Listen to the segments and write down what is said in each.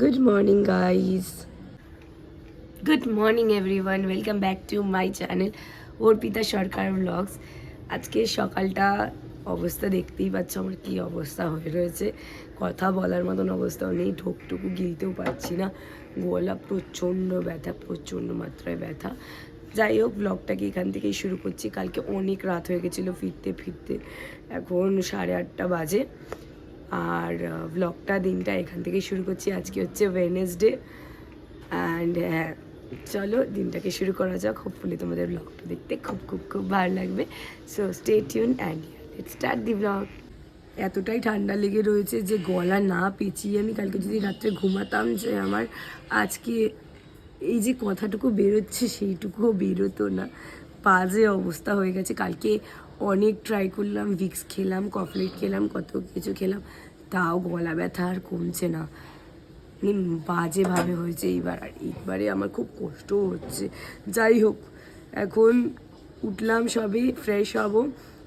Good morning guys good morning everyone welcome back to my channel Arpita Sarkar vlogs আজকে সকালটা অবস্থা দেখতেই পাচ্ছ আমার কী অবস্থা হয়ে রয়েছে। কথা বলার মতন অবস্থাও নেই ঠোকটুকু গিলতেও পারছি না। গলা প্রচণ্ড ব্যথা, প্রচণ্ড মাত্রায় ব্যথা। যাই হোক ব্লগটাকে এখান থেকেই শুরু করছি। কালকে অনেক রাত হয়ে গেছিল ফিরতে ফিরতে। এখন সাড়ে আটটা বাজে। আর ব্লগটা দিনটা এখান থেকে শুরু করছি। আজকে হচ্ছে ওয়েনেসডে অ্যান্ড চলো দিনটাকে শুরু করা যাক। হোপফুলি তোমাদের ব্লগটা দেখতে খুব খুব খুব ভালো লাগবে। So stay tune and let's start the vlog এতটাই ঠান্ডা লেগে রয়েছে যে গলা না পেঁচিয়ে আমি কালকে যদি রাত্রে ঘুমাতাম যে আমার আজকে এই যে কথাটুকু বেরোচ্ছে সেইটুকুও বেরোতো না। বাজে অবস্থা হয়ে গেছে। কালকে অনেক ট্রাই করলাম ভিক্স খেলাম কফলেট খেলাম, কত কিছু খেলাম, তাও গলা ব্যথা আর কমছে না। মানে বাজেভাবে হয়েছে এইবার, আর এইবারে আমার খুব কষ্ট হচ্ছে। যাই হোক, এখন উঠলাম সবে ফ্রেশ হব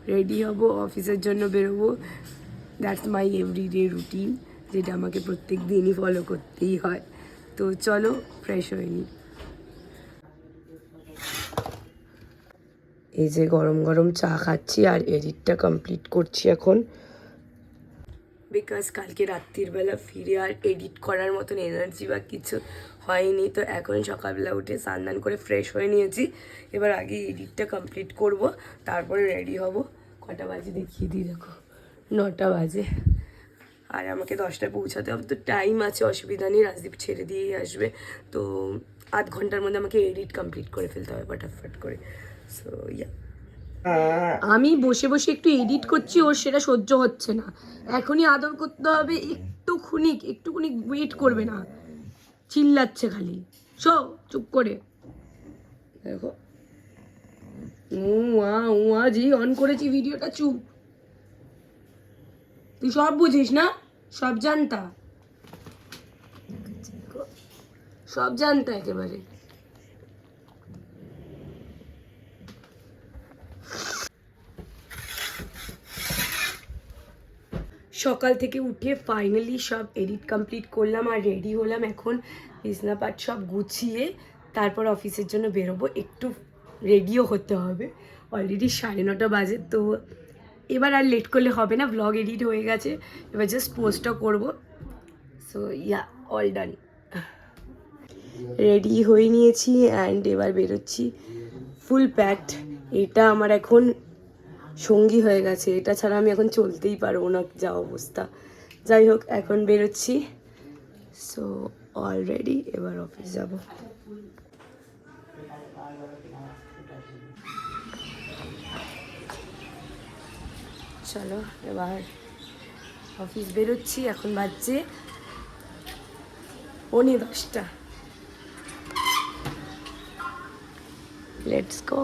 রেডি হব অফিসের জন্য বেরোবো। দ্যাটস মাই এভরিডে রুটিন যেটা আমাকে প্রত্যেক দিনই ফলো করতেই হয়। তো চলো ফ্রেশ হয়ে নিই। এই যে গরম গরম চা খাচ্ছি আর এডিটটা কমপ্লিট করছি এখন। বিকজ কালকে রাত্রির বেলা ফিরে আর এডিট করার মতন এনার্জি বা কিছু হয়নি, তো এখন সকালবেলা উঠে স্নান করে ফ্রেশ হয়ে নিয়েছি। এবার আগে এডিটটা কমপ্লিট করব, তারপরে রেডি হব। কটা বাজে দেখিয়ে দিই, দেখো। নটা বাজে। আর আমাকে দশটায় পৌঁছাতে হবে, তো টাইম আছে, অসুবিধা নেই, রাজদীপ ছেড়ে দিয়েই আসবে। তো আধ ঘণ্টার মধ্যে আমাকে এডিট কমপ্লিট করে ফেলতে হবে, ফটাফট করে। সো আমি বসে বসে একটু এডিট করছি, ওর সেটা সহ্য হচ্ছে না। এখনই আদর করতে হবে একটু খুনিক একটু খুনিক ওয়েট করবে না। চিল্লাচ্ছে খালি। শো, চুপ করে। দেখো। উয়া উয়া জি অন করেছি ভিডিওটা, চুপ। তুই সব বুঝিস না? সব জানতা? সব জানতা একেবারে। সকাল থেকে উঠে ফাইনালি সব এডিট কমপ্লিট করলাম আর রেডি হলাম এখন বিছনাপাট সব গুছিয়ে তারপর অফিসের জন্য বেরোবো। একটু রেডিও হতে হবে। অলরেডি সাড়ে নটা বাজে, তো এবার আর লেট করলে হবে না। ব্লগ এডিট হয়ে গেছে, এবার জাস্ট পোস্টটা করব। So yeah all done ready হয়ে নিয়েছি অ্যান্ড এবার বেরোচ্ছি। ফুল প্যাকড এটা আমার এখন সঙ্গী হয়ে গেছে, এটা ছাড়া আমি এখন চলতেই পারব না যা অবস্থা। যাই হোক, এখন বেরোচ্ছি। সো অলরেডি এবার অফিস যাব। চলো, এবার অফিস বেরোচ্ছি, এখন বাজছে পৌনে দশটা। লেটস গো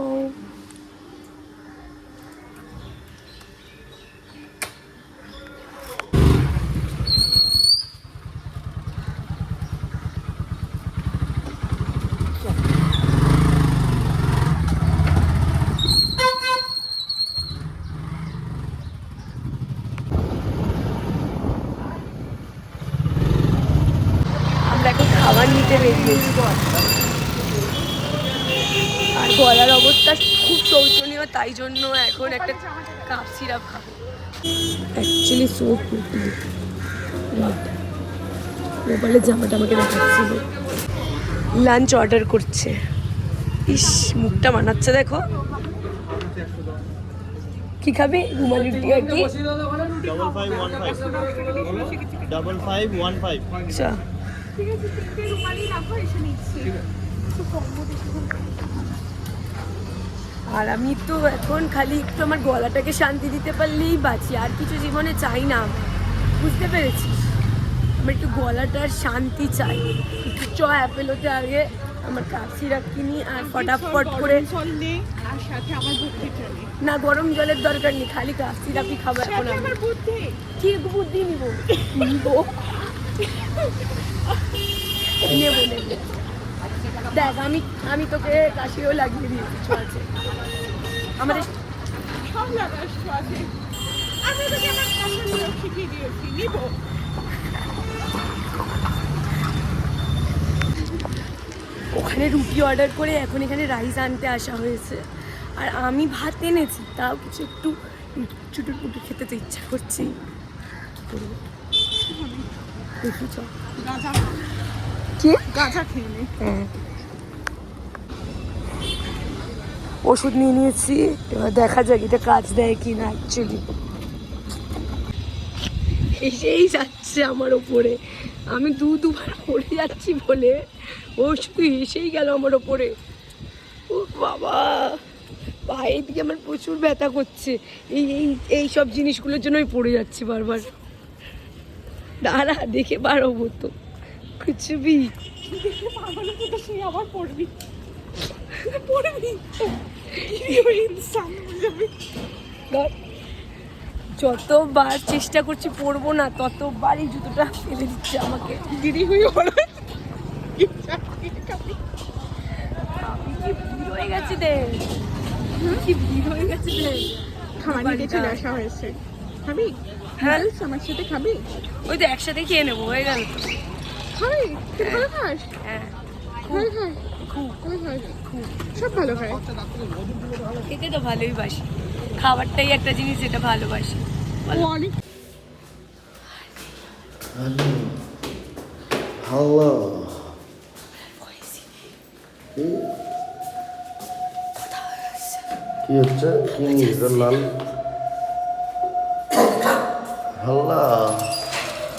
আমরা এখন খাবার নিতে বেরিয়েছি আর গলার অবস্থা খুব শোচনীয় তাই জন্য এখন একটা কাপ সিরাপ খাব। অ্যাকচুয়ালি সো কুটি মোবাইলের জামাটা আমাকে দেখাচ্ছিল। লাঞ্চ অর্ডার করছে। ইস মুখটা মানাচ্ছে দেখো। কি খাবে? রুমালি রুটি আর কি? আর আমি তো এখন খালি একটু আমার গলাটাকে শান্তি দিতে পারলেই বাঁচি আর কিছু জীবনে চাই না বুঝতে পেরেছি আমার একটু গলাটার শান্তি চাই। একটু চ অ্যাপেলোতে আগে আমার সিরাপ কিনি আর ফটাফট করে আর সাথে আমার না গরম জলের দরকার নেই খালি কাপ সিরাপই খাব এখন আমার বুদ্ধি। কি বুদ্ধি নিব। নিব। নেব নেব দেখ আমি আমি তোকে কাশিও লাগিয়ে দিয়েছি কিছু আছে। আমাদের সব লাগাস আছে। আমি তোকে আমার কাছে শিখিয়ে দিয়েছি নিব। ওখানে রুটি অর্ডার করে এখন এখানে রাইস আনতে আসা হয়েছে। আর আমি ভাত এনেছি তাও কিছু একটু চুটুর পুটুর খেতে তো ইচ্ছা করছি কি করব? কি? ওষুধ নিয়ে নিয়েছি এবার দেখা যাক এটা কাজ দেয় কি না অ্যাকচুয়ালি এসেই যাচ্ছে আমার ওপরে। আমি দু দুবার পড়ে যাচ্ছি বলে। ও শুধু এসেই গেল আমার ওপরে। ও বাবা! পায়ের দিকে আমার প্রচুর ব্যথা করছে। এই এই এই সব জিনিসগুলোর জন্য আমি পড়ে যাচ্ছি বারবার। দাঁড়া দেখে হব তো। তো আবার পড়বি পড়বি। যতবার চেষ্টা করছি পরবো না ততবারই জুতোটা ফেলে দিচ্ছে আমাকে। দিদি হয়ে আমি ভিড় হয়ে গেছে দে কি ভিড় হয়ে গেছে দে খাওয়া নিতে চলে আসা হয়েছে। খাবি? হ্যাঁ। আমার সাথে খাবি? ওই তো একসাথে খেয়ে নেব হয়ে গেল তো। খাবি তুই ভালো খাস? হ্যাঁ। ভালো খাস খাস সব ভালো খায়। খেতে তো ভালোই বাসি। খাবারটাই একটা জিনিস যেটা ভালোবাসি। ও অনেক হ্যালো। কি হচ্ছে? কি লাল হ্যালো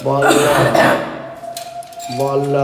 বল্লা বল